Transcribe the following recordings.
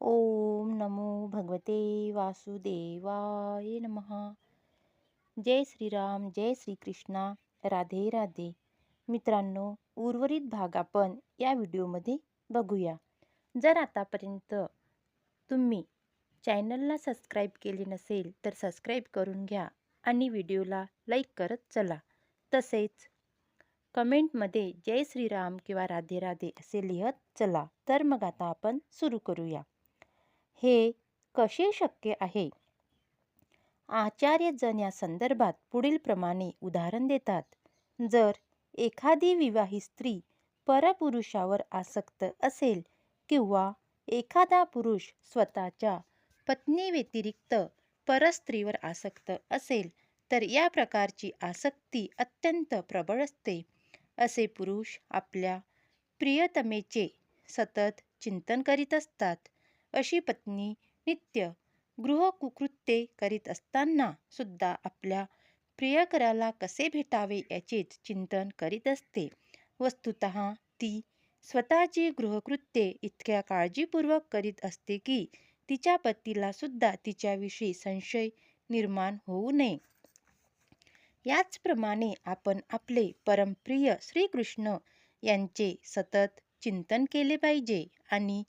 ओम नमो भगवते वासुदेवाय नमः। जय श्रीराम जय श्रीकृष्णा राधे राधे। मित्रांनो उर्वरित भाग आपण या व्हिडिओमध्ये बघूया. जर आतापर्यंत तुम्ही चॅनलला सबस्क्राईब केले नसेल तर सबस्क्राईब करून घ्या आणि व्हिडिओला लाईक करत चला. तसेच कमेंटमध्ये जय श्रीराम किंवा राधे राधे असे लिहत चला. तर मग आता आपण सुरू करूया. हे कसे शक्य आहे? आचार्यजन या संदर्भात पुढीलप्रमाणे उदाहरण देतात. जर एखादी विवाहित स्त्री परपुरुषावर आसक्त असेल किंवा एखादा पुरुष स्वतःच्या पत्नीव्यतिरिक्त परस्त्रीवर आसक्त असेल तर या प्रकारची आसक्ती अत्यंत प्रबळ असते. असे पुरुष आपल्या प्रियतमेचे सतत चिंतन करीत असतात. अशी पत्नी नित्य गृहकुकृत्ये करीत असताना सुद्धा आपल्या प्रियकराला कसे भेटावे याचेच चिंतन करीत असते. वस्तुत ती स्वतःची गृहकृत्ये इतक्या काळजीपूर्वक करीत असते की तिच्या पतीला सुद्धा तिच्याविषयी संशय निर्माण होऊ नये. याचप्रमाणे आपण आपले परमप्रिय श्रीकृष्ण यांचे सतत चिंतन केले पाहिजे आणि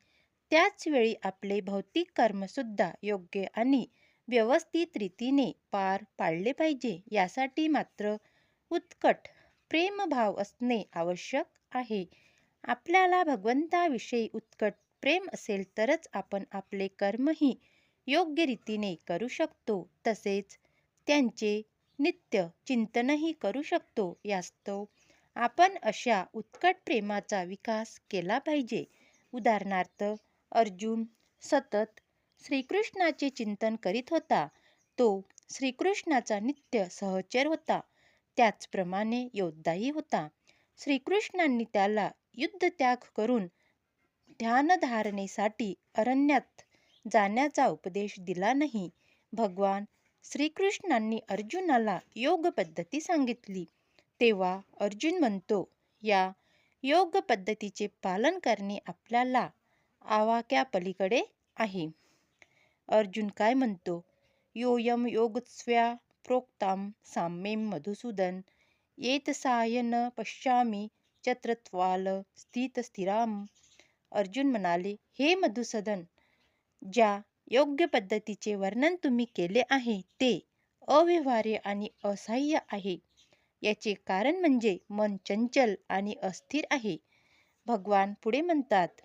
त्याचवेळी आपले भौतिक कर्मसुद्धा योग्य आणि व्यवस्थित रीतीने पार पाडले पाहिजे यासाठी मात्र उत्कट प्रेमभाव असणे आवश्यक आहे. आपल्याला भगवंताविषयी उत्कट प्रेम असेल तरच आपण आपले कर्मही योग्य रीतीने करू शकतो तसेच त्यांचे नित्य चिंतनही करू शकतो यास्तव आपण अशा उत्कट प्रेमाचा विकास केला पाहिजे. उदाहरणार्थ अर्जुन सतत श्रीकृष्णाचे चिंतन करीत होता. तो श्रीकृष्णाचा नित्य सहचर होता. त्याचप्रमाणे योद्धाही होता. श्रीकृष्णांनी त्याला युद्धत्याग करून ध्यानधारणेसाठी अरण्यात जाण्याचा उपदेश दिला नाही. भगवान श्रीकृष्णांनी अर्जुनाला योग पद्धती सांगितली. तेव्हा अर्जुन म्हणतो या योग पद्धतीचे पालन करणे आपल्याला आवाक्यापलीकडे आहे. अर्जुन काय म्हणतो? योयम योगस्व्या प्रोक्ताम साम्येम मधुसूदन येत सायन पश्चामी चत्रत्वाल स्थित स्थिराम। अर्जुन म्हणाले हे मधुसूदन ज्या योग्य पद्धतीचे वर्णन तुम्ही केले आहे ते अव्यवहार्य आणि असह्य आहे. याचे कारण म्हणजे मन चंचल आणि अस्थिर आहे. भगवान पुढे म्हणतात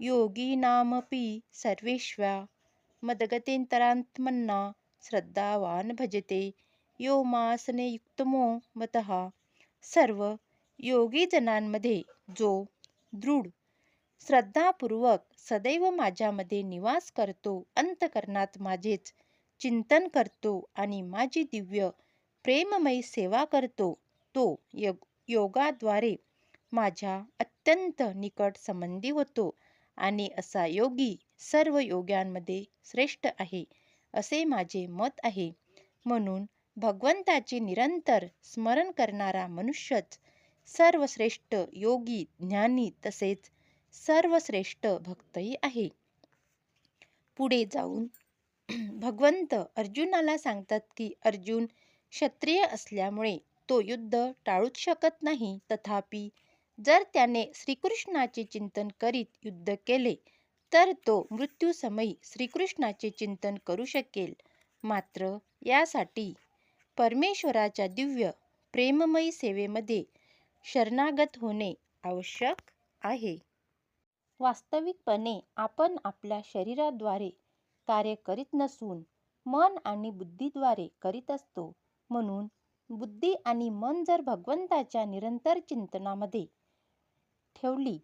योगीनामपि सर्वेष्व्या मदगतेन्तरात्मना श्रद्धावान भजते। यो मासने युक्तमो मतः। सर्व योगीजनांमध्ये जो दृढ श्रद्धापूर्वक सदैव माझ्यामध्ये निवास करतो अंतकरणात माझेच चिंतन करतो आणि माझी दिव्य प्रेममयी सेवा करतो तो योग योगाद्वारे माझ्या अत्यंत निकट संबंधी होतो. आणि असा योगी सर्व योग्यांमध्ये श्रेष्ठ आहे असे माझे मत आहे. म्हणून भगवंताचे निरंतर स्मरण करणारा मनुष्यच सर्वश्रेष्ठ योगी ज्ञानी तसेच सर्वश्रेष्ठ भक्तही आहे. पुढे जाऊन भगवंत अर्जुनाला सांगतात की अर्जुन क्षत्रिय असल्यामुळे तो युद्ध टाळूच शकत नाही. तथापि जर त्याने श्रीकृष्णाचे चिंतन करीत युद्ध केले तर तो मृत्यूसमयी श्रीकृष्णाचे चिंतन करू शकेल. मात्र यासाठी परमेश्वराच्या दिव्य प्रेममयी सेवेमध्ये शरणागत होणे आवश्यक आहे. वास्तविकपणे आपण आपल्या शरीराद्वारे कार्य करीत नसून मन आणि बुद्धीद्वारे करीत असतो. म्हणून बुद्धी आणि मन जर भगवंताच्या निरंतर चिंतनामध्ये ठेवली.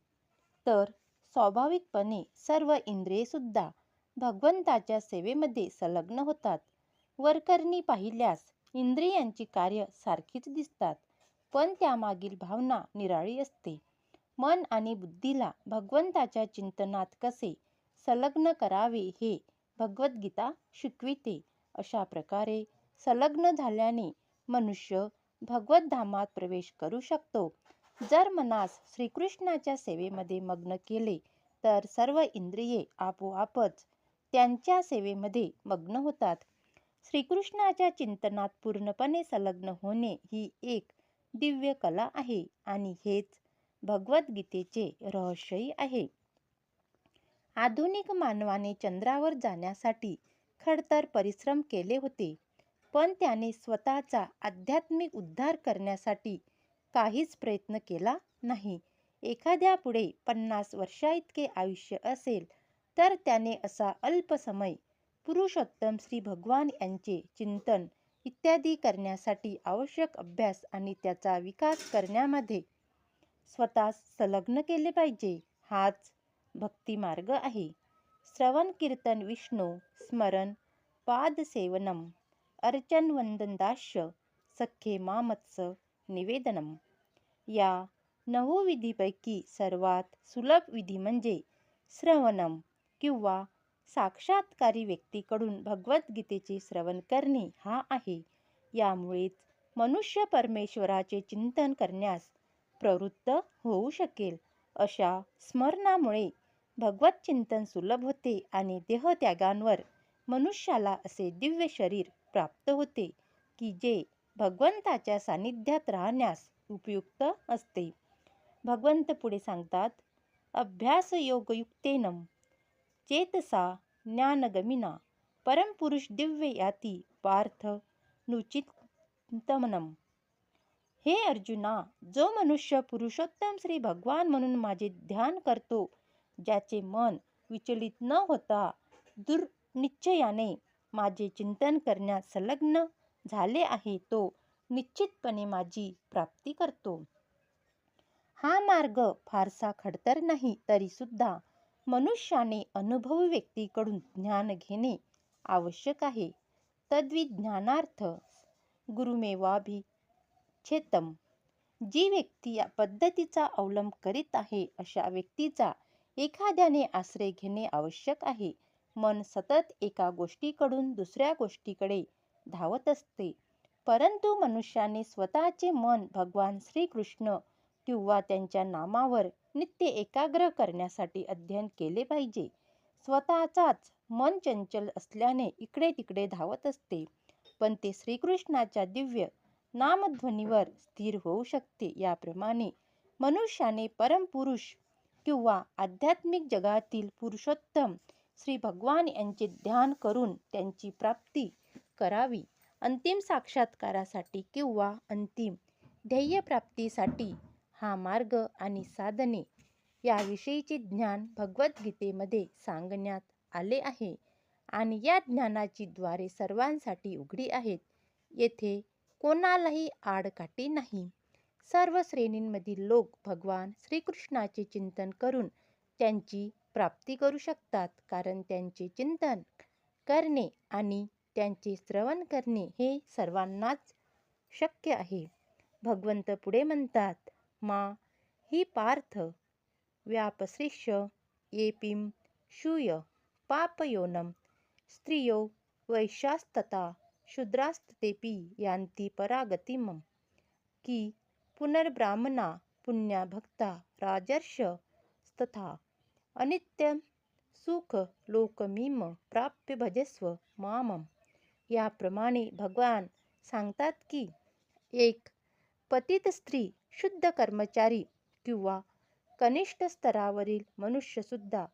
तर स्वाभाविकपणे सर्व इंद्रियेसुद्धा भगवंताच्या सेवेमध्ये संलग्न होतात. वरकरणी पाहिल्यास इंद्रियांची कार्य सारखीच दिसतात पण त्यामागील भावना निराळी असते. मन आणि बुद्धीला भगवंताच्या चिंतनात कसे संलग्न करावे हे भगवद्गीता शिकविते. अशा प्रकारे संलग्न झाल्याने मनुष्य भगवद्धामात प्रवेश करू शकतो. जर मनास श्रीकृष्णाच्या सेवेमध्ये मग्न केले तर सर्व इंद्रिये आपोआपच त्यांच्या सेवेमध्ये मग्न होतात. श्रीकृष्णाच्या चिंतनात पूर्णपणे संलग्न होणे ही एक दिव्य कला आहे आणि हेच भगवद्गीतेचे रहस्यही आहे. आधुनिक मानवाने चंद्रावर जाण्यासाठी खडतर परिश्रम केले होते पण त्याने स्वतःचा आध्यात्मिक उद्धार करण्यासाठी काहीच प्रयत्न केला नाही. एखाद्यापुढे पन्नास वर्षाइतके आयुष्य असेल तर त्याने असा अल्प समय पुरुषोत्तम श्री भगवान यांचे चिंतन इत्यादी करण्यासाठी आवश्यक अभ्यास आणि त्याचा विकास करण्यामध्ये स्वतःस संलग्न केले पाहिजे. हाच भक्तिमार्ग आहे. श्रवण कीर्तन विष्णू स्मरण पादसेवनम अर्चन वंदनदास्य सख्ये मामत्स निवेदनम. या नऊ विधीपैकी सर्वात सुलभ विधी म्हणजे श्रवणम किंवा साक्षात्कारी व्यक्तीकडून भगवद्गीतेचे श्रवण करणे हा आहे. यामुळेच मनुष्य परमेश्वराचे चिंतन करण्यास प्रवृत्त होऊ शकेल. अशा स्मरणामुळे भगवत चिंतन सुलभ होते आणि देहत्यागांवर मनुष्याला असे दिव्य शरीर प्राप्त होते की जे भगवंताच्या सानिध्यात राहण्यास उपयुक्त असते. भगवंत पुढे सांगतात अभ्यास योगयुक्तेनम चेतसा ज्ञानगमिना परमपुरुष दिव्य याती पार्थ नुचितमनम हे अर्जुना जो मनुष्य पुरुषोत्तम श्री भगवान म्हणून माझे ध्यान करतो ज्याचे मन विचलित न होता दुर्निश्चयाने माझे चिंतन करण्यास संलग्न झाले आहे तो निश्चितपणे माझी प्राप्ती करतो. हा मार्ग फारसा खडतर नाही तरीसुद्धा मनुष्याने अनुभवी व्यक्तीकडून ज्ञान घेणे आवश्यक आहे. तद्विज्ञानार्थ गुरुमेवाभिछेतम जी व्यक्ती या पद्धतीचा अवलंब करीत आहे अशा व्यक्तीचा एखाद्याने आश्रय घेणे आवश्यक आहे. मन सतत एका गोष्टीकडून दुसऱ्या गोष्टीकडे धावत असते. परंतु मनुष्याने स्वतःचे मन भगवान श्रीकृष्ण किंवा त्यांच्या नामावर नित्य एकाग्र करण्यासाठी अध्ययन केले पाहिजे. स्वतःचाच मन चंचल असल्याने इकडे तिकडे धावत असते. पण ते श्रीकृष्णाच्या दिव्य नामध्वनीवर स्थिर होऊ शकते. याप्रमाणे मनुष्याने परमपुरुष किंवा आध्यात्मिक जगातील पुरुषोत्तम श्री भगवान यांचे ध्यान करून त्यांची प्राप्ती करावी. अंतिम साक्षात्कारासाठी किंवा अंतिम ध्येयप्राप्तीसाठी हा मार्ग आणि साधने याविषयीचे ज्ञान भगवद्गीतेमध्ये सांगण्यात आले आहे आणि या ज्ञानाची द्वारे सर्वांसाठी उघडी आहेत. येथे कोणालाही आडकाठी नाही. सर्व श्रेणींमधील लोक भगवान श्रीकृष्णाचे चिंतन करून त्यांची प्राप्ती करू शकतात कारण त्यांचे चिंतन करणे आणि त्यांचे श्रवण करणे हे सर्वांनाच शक्य आहे. भगवंत पुढे म्हणतात मा ही पार्थ व्यापश्रिष्य येपिम शूय पापयोनम स्त्रियो वैशास्तता शूद्रास्ततेपि यांती परागतिम की पुनर्ब्राह्मणा पुण्याभक्ता राजर्ष तथा अनित्यं सुख लोकमीम प्राप्य भजस्व मामम. याप्रमाणे भगवान सांगतात की एक पतित स्त्री शुद्ध कर्मचारी किंवा कनिष्ठ स्तरावरील मनुष्यसुद्धा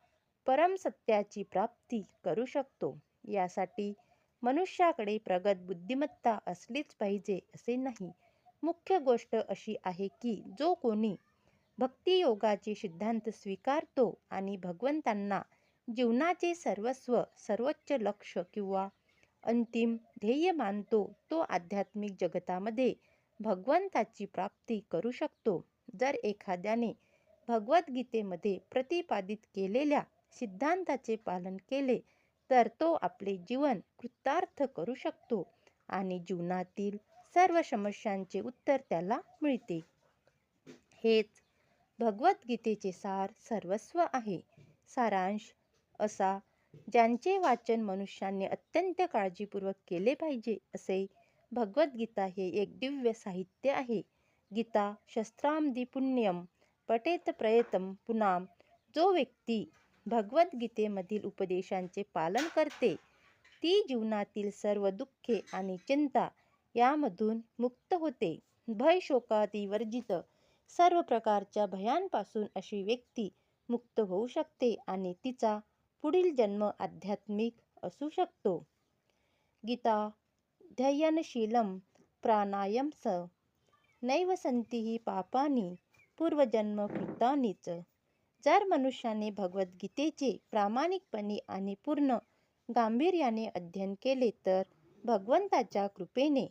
परमसत्याची प्राप्ती करू शकतो. यासाठी मनुष्याकडे प्रगत बुद्धिमत्ता असलीच पाहिजे असे नाही. मुख्य गोष्ट अशी आहे की जो कोणी भक्तियोगाचे सिद्धांत स्वीकारतो आणि भगवंतांना जीवनाचे सर्वस्व सर्वोच्च लक्ष किंवा अंतिम ध्येय मानतो तो आध्यात्मिक जगतामध्ये भगवंताची प्राप्ती करू शकतो. जर एखाद्याने भगवद्गीतेमध्ये प्रतिपादित केलेल्या सिद्धांताचे पालन केले तर तो आपले जीवन कृतार्थ करू शकतो आणि जीवनातील सर्व समस्यांचे उत्तर त्याला मिळते. हेच भगवद्गीतेचे सार सर्वस्व आहे. सारांश असा ज्यांचे वाचन मनुष्याने अत्यंत काळजीपूर्वक केले पाहिजे असे भगवद्गीता हे एक दिव्य साहित्य आहे. गीता शस्त्रांदी पुण्यम पटेत प्रयतम पुनाम जो व्यक्ती भगवद्गीतेमधील उपदेशांचे पालन करते ती जीवनातील सर्व दुःखे आणि चिंता यामधून मुक्त होते. भय शोकाती वर्जित सर्व प्रकारच्या भयांपासून अशी व्यक्ती मुक्त होऊ शकते आणि तिचा पुढील जन्म आध्यात्मिक असू शकतो. गीता ध्ययनशीलम प्राणायाम स नैव संतीही पापानी पूर्वजन्म कृतानीच. जर मनुष्याने भगवद्गीतेचे प्रामाणिकपणे आणि पूर्ण गांभीर्याने अध्ययन केले तर भगवंताच्या कृपेने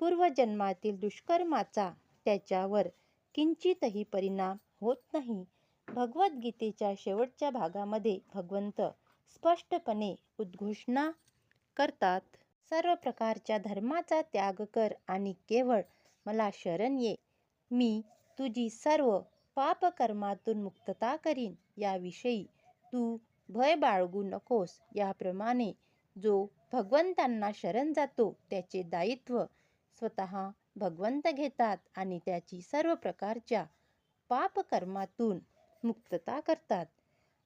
पूर्वजन्मातील दुष्कर्माचा त्याच्यावर किंचितही परिणाम होत नाही. भगवद्गीतेच्या शेवटच्या भागामध्ये भगवंत स्पष्टपणे उद्घोषणा करतात. सर्व प्रकारच्या धर्माचा त्याग कर आणि केवळ मला शरण ये. मी तुझी सर्व पापकर्मातून मुक्तता करीन. याविषयी तू भय बाळगू नकोस. याप्रमाणे जो भगवंतांना शरण जातो त्याचे दायित्व स्वतः भगवंत घेतात आणि त्याची सर्व प्रकारच्या पापकर्मातून मुक्तता करतात.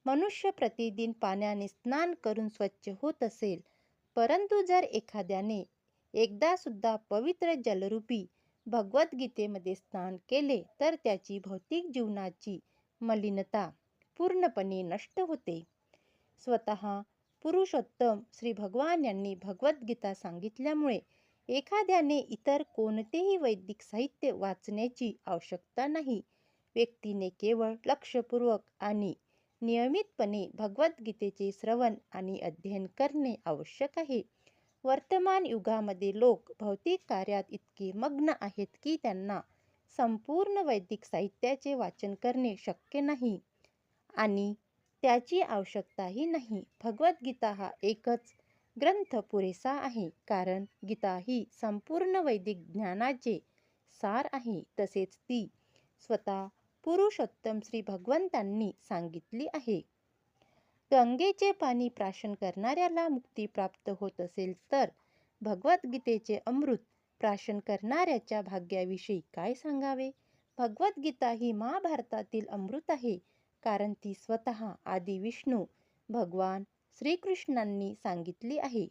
मनुष्य प्रतिदिन पाण्याने स्नान करून स्वच्छ होत असेल परंतु जर एखाद्याने एकदा सुद्धा पवित्र जलरूपी भगवद्गीतेमध्ये स्नान केले तर त्याची भौतिक जीवनाची मलिनता पूर्णपणे नष्ट होते. स्वतः पुरुषोत्तम श्री भगवान यांनी भगवद्गीता सांगितल्यामुळे एखाद्याने इतर कोणतेही वैदिक साहित्य वाचण्याची आवश्यकता नाही व्यक्तीने केवळ लक्षपूर्वक आणि नियमितपणे भगवद्गीतेचे श्रवण आणि अध्ययन करणे आवश्यक आहे. वर्तमान युगामध्ये लोक भौतिक कार्यात इतके मग्न आहेत की त्यांना संपूर्ण वैदिक साहित्याचे वाचन करणे शक्य नाही आणि त्याची आवश्यकताही नाही. भगवद्गीता हा एकच ग्रंथ पुरेसा आहे कारण गीता ही संपूर्ण वैदिक ज्ञानाचे सार आहे. तसेच ती स्वतः पुरुषोत्तम श्री भगवंतांनी सांगितली आहे. गंगेचे पाणी प्राशन करणाऱ्याला मुक्ती प्राप्त होत असेल तर भगवद्गीतेचे अमृत प्राशन करणाऱ्याच्या भाग्याविषयी काय सांगावे? भगवद्गीता ही महाभारतातील अमृत आहे कारण ती स्वतः आदी विष्णू भगवान श्रीकृष्णांनी सांगितली आहे.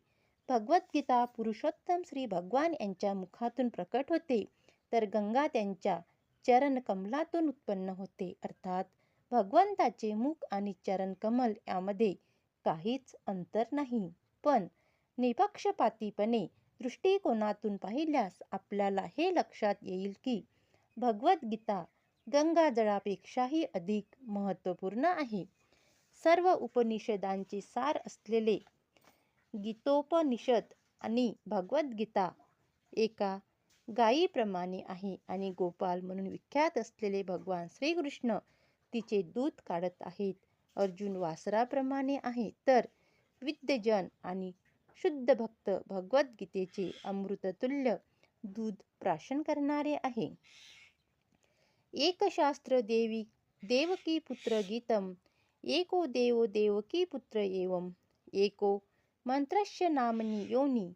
भगवद्गीता पुरुषोत्तम श्री भगवान यांच्या मुखातून प्रकट होते तर गंगा त्यांच्या चरण कमलातून उत्पन्न होते. अर्थात भगवंताचे मुख आणि चरण कमल यामध्ये काहीच अंतर नाही. पण निपक्षपातीपणे दृष्टिकोनातून पाहिल्यास आपल्याला हे लक्षात येईल की भगवद्गीता गंगाजळापेक्षाही अधिक महत्त्वपूर्ण आहे. सर्व उपनिषदांचे सार असलेले गीतोपनिषद आणि भगवद्गीता एका गायीप्रमाणे आहे आणि गोपाल म्हणून विख्यात असलेले भगवान श्रीकृष्ण तिचे दूध काढत आहेत. अर्जुन वासराप्रमाणे आहे. तर विद्यजन आणि शुद्ध भक्त भगवद्गीतेचे अमृततुल्य दूध प्राशन करणारे आहे. एकशास्त्र देवी देवकी पुत्र गीतम एको देवो देवकी पुत्र एवम एको मंत्रस्य नामनी योनी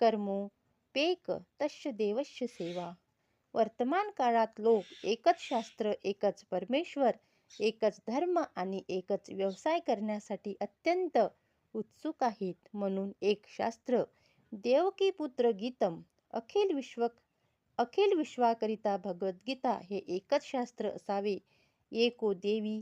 कर्मो पेक तस्य देवस्य सेवा. वर्तमान काळात लोक एकच शास्त्र एकच परमेश्वर एकच धर्म आणि एकच व्यवसाय करण्यासाठी अत्यंत उत्सुक आहेत म्हणून एक शास्त्र देवकी पुत्र गीतम अखिल विश्व अखिल विश्वाकरिता भगवद्गीता हे एकच शास्त्र असावे. एको देवी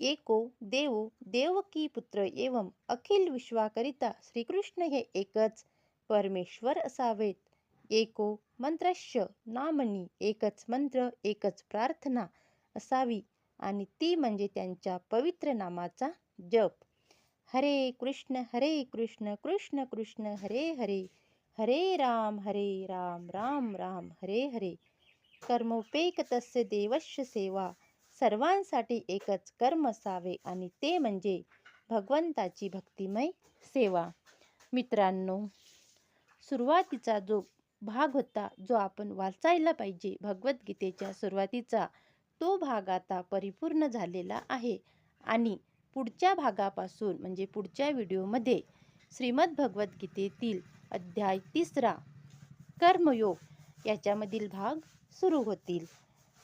एको देवो देवकी पुत्र एवं अखिल विश्वाकरिता श्रीकृष्ण हे एकच परमेश्वर असावेत. एको मंत्रश्य नामनी एकच मंत्र एकच प्रार्थना असावी आणि ती म्हणजे त्यांच्या पवित्र नामाचा जप. हरे कृष्ण हरे कृष्ण कृष्ण कृष्ण हरे हरे हरे राम हरे राम राम राम हरे हरे. कर्मोपेक तस्य देवस्य सेवा. सर्वांसाठी एकच कर्म असावे आणि ते म्हणजे भगवंताची भक्तिमय सेवा. मित्रांनो सुरुवातीचा जो भाग होता जो आपण वाचायला पाहिजे भगवद्गीतेच्या सुरुवातीचा तो भाग आता परिपूर्ण झालेला आहे. आणि पुढच्या भागापासून म्हणजे पुढच्या व्हिडिओमध्ये श्रीमद भगवद्गीतेतील अध्याय तिसरा कर्मयोग याच्यामधील भाग सुरू होतील.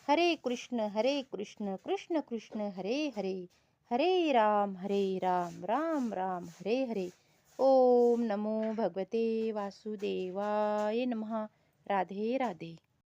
हरे कृष्ण हरे कृष्ण कृष्ण कृष्ण हरे हरे हरे राम हरे राम राम राम हरे हरे. ओम नमो भगवते वासुदेवाय नमः. राधे राधे.